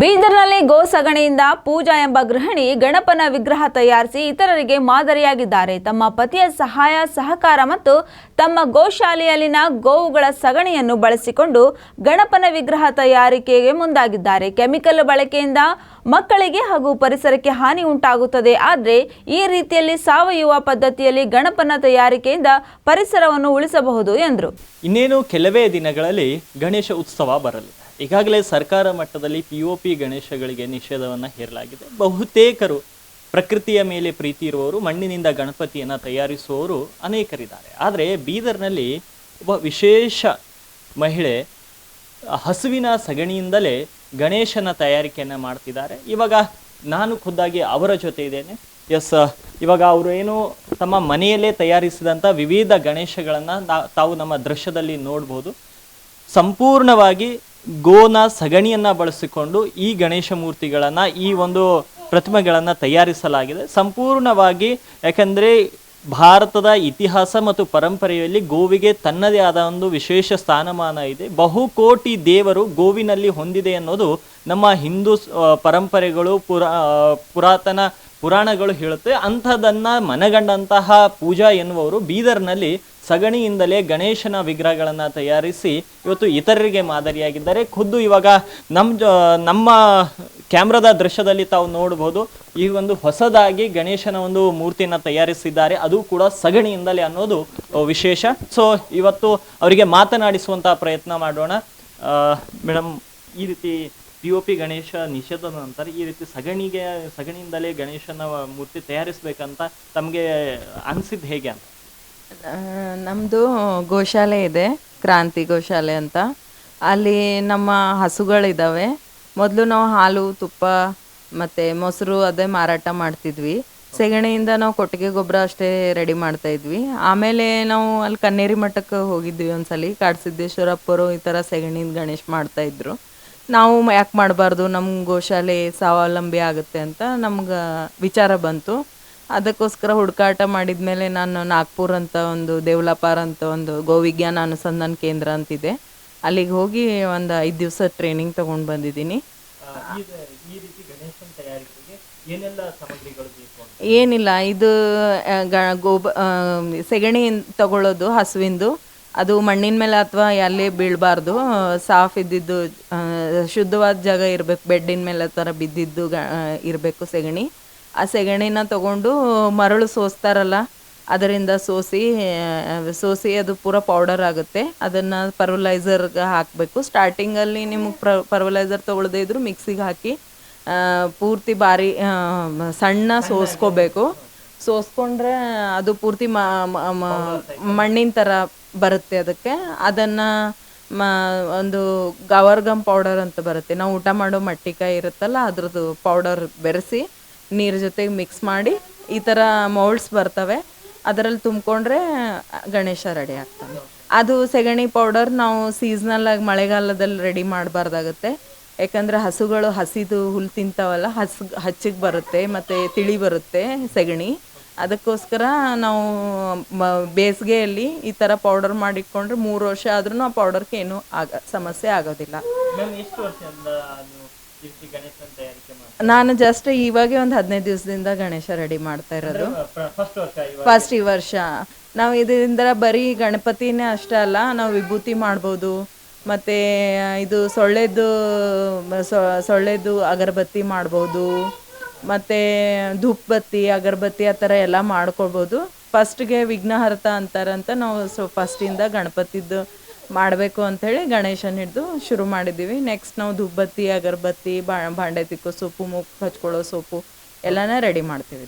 ಬೀದರ್ನಲ್ಲಿ ಗೋ ಸಗಣಿಯಿಂದ ಪೂಜಾ ಎಂಬ ಗೃಹಿಣಿ ಗಣಪನ ವಿಗ್ರಹ ತಯಾರಿಸಿ ಇತರರಿಗೆ ಮಾದರಿಯಾಗಿದ್ದಾರೆ. ತಮ್ಮ ಪತಿಯ ಸಹಾಯ, ಸಹಕಾರ ಮತ್ತು ತಮ್ಮ ಗೋಶಾಲೆಯಲ್ಲಿನ ಗೋವುಗಳ ಸಗಣಿಯನ್ನು ಬಳಸಿಕೊಂಡು ಗಣಪನ ವಿಗ್ರಹ ತಯಾರಿಕೆಗೆ ಮುಂದಾಗಿದ್ದಾರೆ. ಕೆಮಿಕಲ್ ಬಳಕೆಯಿಂದ ಮಕ್ಕಳಿಗೆ ಹಾಗೂ ಪರಿಸರಕ್ಕೆ ಹಾನಿ ಉಂಟಾಗುತ್ತದೆ. ಆದರೆ ಈ ರೀತಿಯಲ್ಲಿ ಸಾವಯವ ಪದ್ಧತಿಯಲ್ಲಿ ಗಣಪನ ತಯಾರಿಕೆಯಿಂದ ಪರಿಸರವನ್ನು ಉಳಿಸಬಹುದು ಎಂದರು. ಇನ್ನೇನು, ಕೆಲವೇ ದಿನಗಳಲ್ಲಿ ಗಣೇಶ ಉತ್ಸವ ಬರಲಿದೆ ಈಗಾಗಲೇ ಸರ್ಕಾರ ಮಟ್ಟದಲ್ಲಿ ಪಿ ಒ ಪಿ ಗಣೇಶಗಳಿಗೆ ನಿಷೇಧವನ್ನು ಹೇರಲಾಗಿದೆ. ಬಹುತೇಕರು ಪ್ರಕೃತಿಯ ಮೇಲೆ ಪ್ರೀತಿ ಇರುವವರು, ಮಣ್ಣಿನಿಂದ ಗಣಪತಿಯನ್ನು ತಯಾರಿಸುವವರು ಅನೇಕರಿದ್ದಾರೆ. ಆದರೆ ಬೀದರ್ನಲ್ಲಿ ಒಬ್ಬ ವಿಶೇಷ ಮಹಿಳೆ, ಹಸುವಿನ ಸಗಣಿಯಿಂದಲೇ ಗಣೇಶನ ತಯಾರಿಕೆಯನ್ನು ಮಾಡ್ತಿದ್ದಾರೆ. ಇವಾಗ ನಾನು ಖುದ್ದಾಗಿ ಅವರ ಜೊತೆ ಇದ್ದೇನೆ. ಎಸ್ ಇವಾಗ ಅವರು ಏನು ತಮ್ಮ ಮನೆಯಲ್ಲೇ ತಯಾರಿಸಿದಂಥ ವಿವಿಧ ಗಣೇಶಗಳನ್ನು ತಾವು ನಮ್ಮ ದೃಶ್ಯದಲ್ಲಿ ನೋಡ್ಬೋದು. ಸಂಪೂರ್ಣವಾಗಿ ಗೋನ ಸಗಣಿಯನ್ನ ಬಳಸಿಕೊಂಡು ಈ ಗಣೇಶ ಮೂರ್ತಿಗಳನ್ನ, ಈ ಒಂದು ಪ್ರತಿಮೆಗಳನ್ನ ತಯಾರಿಸಲಾಗಿದೆ. ಸಂಪೂರ್ಣವಾಗಿ ಯಾಕಂದ್ರೆ ಭಾರತದ ಇತಿಹಾಸ ಮತ್ತು ಪರಂಪರೆಯಲ್ಲಿ ಗೋವಿಗೆ ತನ್ನದೇ ಆದ ಒಂದು ವಿಶೇಷ ಸ್ಥಾನಮಾನ ಇದೆ. ಬಹುಕೋಟಿ ದೇವರು ಗೋವಿನಲ್ಲಿ ಹೊಂದಿದೆ ಅನ್ನೋದು ನಮ್ಮ ಹಿಂದೂ ಪರಂಪರೆಗಳು, ಪುರಾ ಪುರಾತನ ಪುರಾಣಗಳು ಹೇಳುತ್ತೆ. ಅಂಥದನ್ನ ಮನಗಂಡಂತಹ ಪೂಜಾ ಎನ್ನುವರು ಬೀದರ್ನಲ್ಲಿ ಸಗಣಿಯಿಂದಲೇ ಗಣೇಶನ ವಿಗ್ರಹಗಳನ್ನು ತಯಾರಿಸಿ ಇವತ್ತು ಇತರರಿಗೆ ಮಾದರಿಯಾಗಿದ್ದಾರೆ. ಖುದ್ದು ಇವಾಗ ನಮ್ಮ ನಮ್ಮ ಕ್ಯಾಮ್ರಾದ ದೃಶ್ಯದಲ್ಲಿ ತಾವು ನೋಡಬಹುದು ಈ ಒಂದು ಹೊಸದಾಗಿ ಗಣೇಶನ ಒಂದು ಮೂರ್ತಿಯನ್ನು ತಯಾರಿಸಿದ್ದಾರೆ. ಅದು ಕೂಡ ಸಗಣಿಯಿಂದಲೇ ಅನ್ನೋದು ವಿಶೇಷ. ಸೊ, ಇವತ್ತು ಅವರಿಗೆ ಮಾತನಾಡಿಸುವಂತಹ ಪ್ರಯತ್ನ ಮಾಡೋಣ. ಮೇಡಮ್ ಈ ರೀತಿ ಪಿ ಒ ಪಿ ಗಣೇಶ ನಿಷೇಧದ ನಂತರ ಈ ರೀತಿ ಸಗಣಿಗೆ, ಸಗಣಿಯಿಂದಲೇ ಗಣೇಶನ ಮೂರ್ತಿ ತಯಾರಿಸ್ಬೇಕಂತ ತಮಗೆ ಅನಿಸಿದ್ದು ಹೇಗೆ ಅಂತ? ನಮ್ಮದು ಗೋಶಾಲೆ ಇದೆ, ಕ್ರಾಂತಿ ಗೋಶಾಲೆ ಅಂತ. ಅಲ್ಲಿ ನಮ್ಮ ಹಸುಗಳಿದ್ದಾವೆ ಮೊದಲು ನಾವು ಹಾಲು, ತುಪ್ಪ ಮತ್ತು ಮೊಸರು ಅದೇ ಮಾರಾಟ ಮಾಡ್ತಿದ್ವಿ. ಸೆಗಣಿಯಿಂದ ನಾವು ಕೊಟ್ಟಿಗೆ ಗೊಬ್ಬರ ಅಷ್ಟೇ ರೆಡಿ ಮಾಡ್ತಾ ಇದ್ವಿ. ಆಮೇಲೆ ನಾವು ಅಲ್ಲಿ ಕನ್ನೇರಿ ಮಠಕ್ಕೆ ಹೋಗಿದ್ವಿ ಒಂದ್ಸಲಿ. ಕಾಡಸಿದ್ದೇಶ್ವರಪ್ಪರು ಈ ಥರ ಸೆಗಣಿಯಿಂದ ಗಣೇಶ್ ಮಾಡ್ತಾ ಇದ್ರು. ನಾವು ಯಾಕೆ ಮಾಡಬಾರ್ದು? ನಮ್ಮ ಗೋಶಾಲೆ ಸ್ವಾವಲಂಬಿ ಆಗುತ್ತೆ ಅಂತ ನಮ್ಗೆ ವಿಚಾರ ಬಂತು. ಅದಕ್ಕೋಸ್ಕರ ಹುಡುಕಾಟ ಮಾಡಿದ್ಮೇಲೆ ನಾನು ನಾಗ್ಪುರ್ ಅಂತ ಒಂದು ದೇವ್ಲಾಪಾರ್ ಅಂತ ಒಂದು ಗೋವಿಜ್ಞಾನ ಅನುಸಂಧಾನ ಕೇಂದ್ರ ಅಂತಿದೆ. ಅಲ್ಲಿಗೆ ಹೋಗಿ ಒಂದು ಐದು ದಿವಸ ಟ್ರೈನಿಂಗ್ ತಗೊಂಡು ಬಂದಿದ್ದೀನಿ. ಏನೆಲ್ಲ ಇದು ಗೋಬ ಸೆಗಣಿ ತಗೊಳ್ಳೋದು ಹಸುವಿಂದು. ಅದು ಮಣ್ಣಿನ ಮೇಲೆ ಅಥವಾ ಎಲ್ಲೇ ಬೀಳಬಾರ್ದು. ಸಾಫ್ ಇದ್ದಿದ್ದು ಶುದ್ಧವಾದ ಜಾಗ ಇರಬೇಕು ಬೆಡ್ಡಿನ ಮೇಲೆ ಆ ಥರ ಬಿದ್ದಿದ್ದು ಇರಬೇಕು ಸೆಗಣಿ. ಆ ಸೆಗಣಿನ ತಗೊಂಡು ಮರಳು ಸೋಸ್ತಾರಲ್ಲ, ಅದರಿಂದ ಸೋಸಿ ಸೋಸಿ ಅದು ಪೂರ ಪೌಡರ್ ಆಗುತ್ತೆ. ಅದನ್ನು ಪರ್ವಲೈಸರ್ಗೆ ಹಾಕಬೇಕು. ಸ್ಟಾರ್ಟಿಂಗಲ್ಲಿ ನಿಮಗೆ ಪ್ರ ಪರ್ವಲೈಸರ್ ತೊಗೊಳ್ದೇ ಇದ್ರು ಮಿಕ್ಸಿಗೆ ಹಾಕಿ ಪೂರ್ತಿ ಬಾರಿ ಸಣ್ಣ ಸೋಸ್ಕೋಬೇಕು. ಸೋಸ್ಕೊಂಡ್ರೆ ಅದು ಪೂರ್ತಿ ಮಣ್ಣಿನ ಥರ ಬರುತ್ತೆ ಅದಕ್ಕೆ. ಅದನ್ನು ಮ, ಒಂದು ಗವರ್ಗಮ್ ಪೌಡರ್ ಅಂತ ಬರುತ್ತೆ. ನಾವು ಊಟ ಮಾಡೋ ಮಟ್ಟಿಕಾಯಿ ಇರುತ್ತಲ್ಲ, ಅದ್ರದ್ದು ಪೌಡರ್ ಬೆರೆಸಿ ನೀರ್ ಜೊತೆಗೆ ಮಿಕ್ಸ್ ಮಾಡಿ ಈ ಥರ ಮೌಲ್ಡ್ಸ್ ಬರ್ತವೆ. ಅದರಲ್ಲಿ ತುಂಬಿಕೊಂಡ್ರೆ ಗಣೇಶ ರೆಡಿ ಆಗ್ತಾನೆ. ಅದು ಸೆಗಣಿ ಪೌಡರ್ ನಾವು ಸೀಸ್ನಲ್ ಆಗಿ ಮಳೆಗಾಲದಲ್ಲಿ ರೆಡಿ ಮಾಡಬಾರ್ದಾಗುತ್ತೆ. ಯಾಕಂದ್ರೆ ಹಸುಗಳು ಹಸಿದು ಹುಲ್ ತಿಂತಾವಲ್ಲ, ಹಸ್, ಹಚ್ಚಿಗೆ ಬರುತ್ತೆ ಮತ್ತು ತಿಳಿ ಬರುತ್ತೆ ಸೆಗಣಿ. ಅದಕ್ಕೋಸ್ಕರ ನಾವು ಬೇಸಿಗೆಯಲ್ಲಿ ಈ ಥರ ಪೌಡರ್ ಮಾಡಿಟ್ಕೊಂಡ್ರೆ ಮೂರು ವರ್ಷ ಆದ್ರೂ ಆ ಪೌಡರ್ಗೆ ಏನೂ ಆಗ, ಸಮಸ್ಯೆ ಆಗೋದಿಲ್ಲ. ನಾನು ಜಸ್ಟ್ ಇವಾಗೆ ಒಂದು ಹದಿನೈದು ದಿವಸದಿಂದ ಗಣೇಶ ರೆಡಿ ಮಾಡ್ತಾ ಇರೋದು. ಫಸ್ಟ್ ಈ ವರ್ಷ? ನಾವು ಇದರಿಂದ ಬರೀ ಗಣಪತಿನೇ ಅಷ್ಟೇ ಅಲ್ಲ ನಾವು ವಿಭೂತಿ ಮಾಡ್ಬೋದು. ಮತ್ತೆ ಇದು ಸೊಳ್ಳೆದು ಸೊಳ್ಳೆದು ಅಗರಬತ್ತಿ ಮಾಡ್ಬೋದು. ಮತ್ತೆ ಧೂಪ್ ಬತ್ತಿ ಅಗರಬತ್ತಿ ಆ ಥರ ಎಲ್ಲ ಮಾಡ್ಕೊಳ್ಬೋದು. ಫಸ್ಟ್ಗೆ ವಿಘ್ನಹರ್ತ ಅಂತಾರಂತ ನಾವು ಸೊ ಫಸ್ಟಿಂದ ಗಣಪತಿದ್ದು ಮಾಡಬೇಕು ಅಂಥೇಳಿ ಗಣೇಶನ ಹಿಡಿದು ಶುರು ಮಾಡಿದ್ದೀವಿ. ನೆಕ್ಸ್ಟ್ ನಾವು ದುಬ್ಬತ್ತಿ ಬತ್ತಿ ಅಗರಬತ್ತಿ, ಬಾ ಭಾಂಡೆ ತಿಕ್ಕೋ ಸೊಪ್ಪು ಮುಖ ಹಚ್ಕೊಳ್ಳೋ ಸೊಪ್ಪು ಎಲ್ಲನೇ ರೆಡಿ ಮಾಡ್ತೀವಿ.